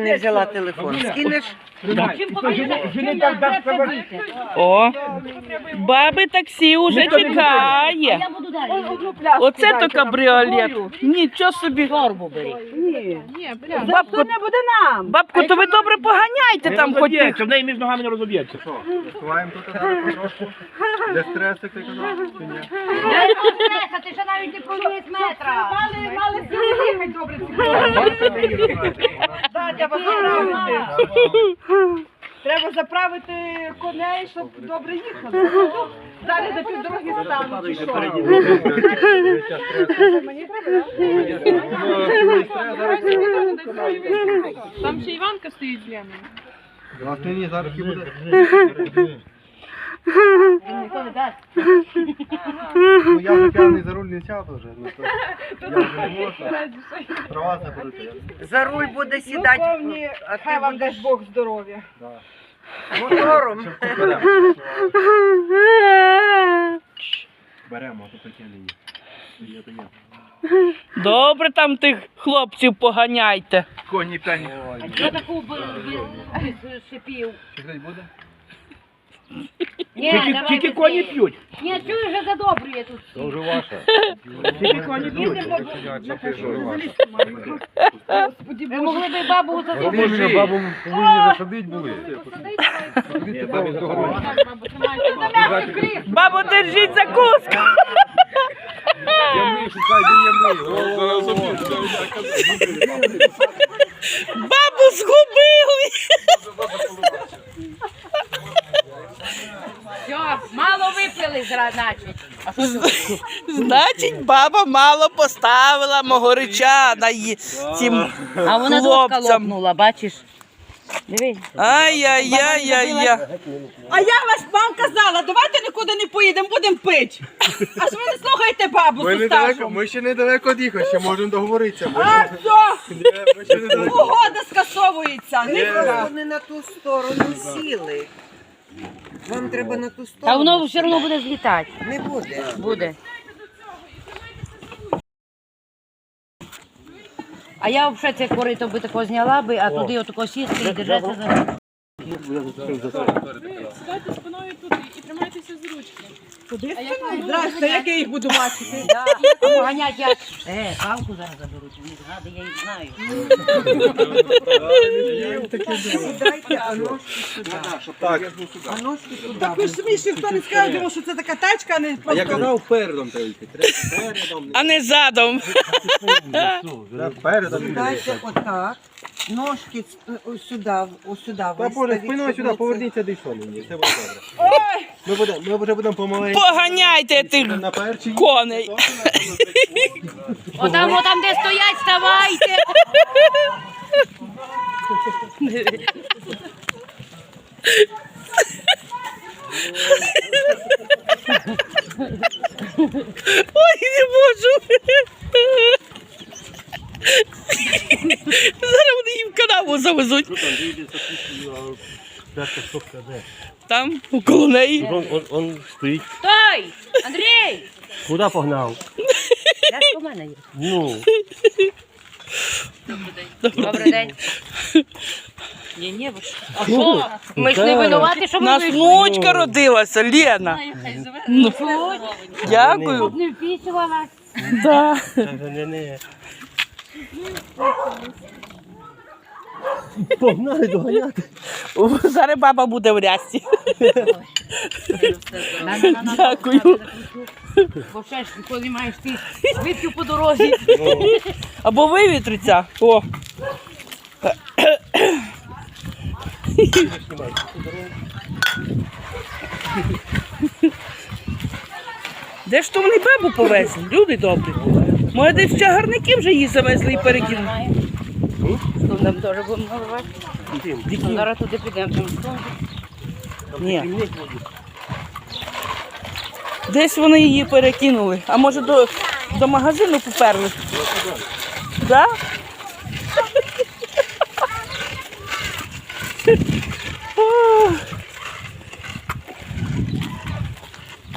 Не взяла телефон. Скинеш? О, баби таксі уже чекає. Оце то кабріолет. Нічого собі. Бабку, не буде нам. бабку, то ви добре поганяйте там хоч. в неї між ногами не розоб'ється. Відчуваємо тут трошки. Для стресу, ти казав. Ти ще навіть не провіз метра. Мали, мали їхати добре. Треба заправити. Треба заправити коней, щоб добре їхали. Далі до півдороги стануть. чи що? Мені треба, Там ще Іванка стоїть з Леною. Власне, ні, зараз і буде. Ніхто не дасть. Ну, я вже п'яний за руль не сяду вже. Ну, то я вже не можу. Права заберуть. За руль буде Ну, сідати, повні, а хай вам будеш дасть Бог здоров'я. мотором. Беремо, а то є. Добре там тих хлопців поганяйте. Коні п'яні. Що таку б- б- без шипів? Чи буде? Ні, Тільки, давай тільки коні неї. п'ють. Ні, чую, вже задобрює тут. То вже ваше. Тільки коні п'ють. Ви могли б бабу за Поможи. бабу повинні засадити були. Бабу до городу. Бабо, держіть закуску. Я мию, шукай, де я мию. Бабу згубили. Все, мало випили, значить. Значить, баба мало поставила мого реча на її цим А вона хлопцям. лопнула, бачиш? Диви. Ай-яй-яй-яй-яй. А я вас вам казала, давайте нікуди не поїдемо, будемо пити. А ж ви не слухаєте бабу Ми з недалеко, ми ще недалеко від'їхали, ще можемо договоритися. Ми А ще- все, Ні, ми ще недалеко. угода скасовується. Вони на ту сторону сіли. Вам треба на ту Та сторону. воно все одно буде злітати. Не буде. Буде. А я взагалі це корито би тако зняла би, а туди отако сісти і держатися за. Сідайте спиною туди і тримайтеся з ручки. Здрасте, як я їх буду бачити. Да. А поганять я. Е, палку зараз заберуть. Вони згади, я їх знаю. Сідайте, а ножки сюди. Так, А сюди. Так ви ж ще хто не скаже, думав, що це така тачка, а не я просто. казав передом треба йти. Передом. А не задом. Передом. Сідайте отак. Ножки ось сюди, ось сюди. Та Боже, спиною сюди, поверніться до мені. Все буде добре. Ми будемо, ми вже будемо помаленьку. Поганяйте тих На першій. коней. Отам, отам, де стоять, ставайте. Ой, не можу. Зараз вони їм завезуть. Там, коло неї. Он, он, он стоїть. Стой! Андрій! Куди погнав? Ляшко в мене є. Ну, Добрий день. Ні, ні, ви що? А що? Ми ж не винуваті, що У ми нас вийшли. внучка родилася, Лена. Ну, Дякую. Не вписувалась. Да. не, не. Погнали доганяти. Зараз баба буде в. На-на-на-на. Дякую. Бо ще ж коли маєш ти вип'ю по дорозі. Або вивітриться. О. Де ж то вони бабу повезли? Люди добрі. Може, десь чагарники вже її завезли і перекинули. Нам теж будемо наливати? Ну, Зараз туди підемо. там Ні. Десь вони її перекинули. А може до, до магазину поперли? Да?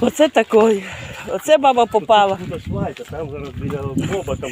Оце такої. Оце баба попала. Там зараз біля боба там.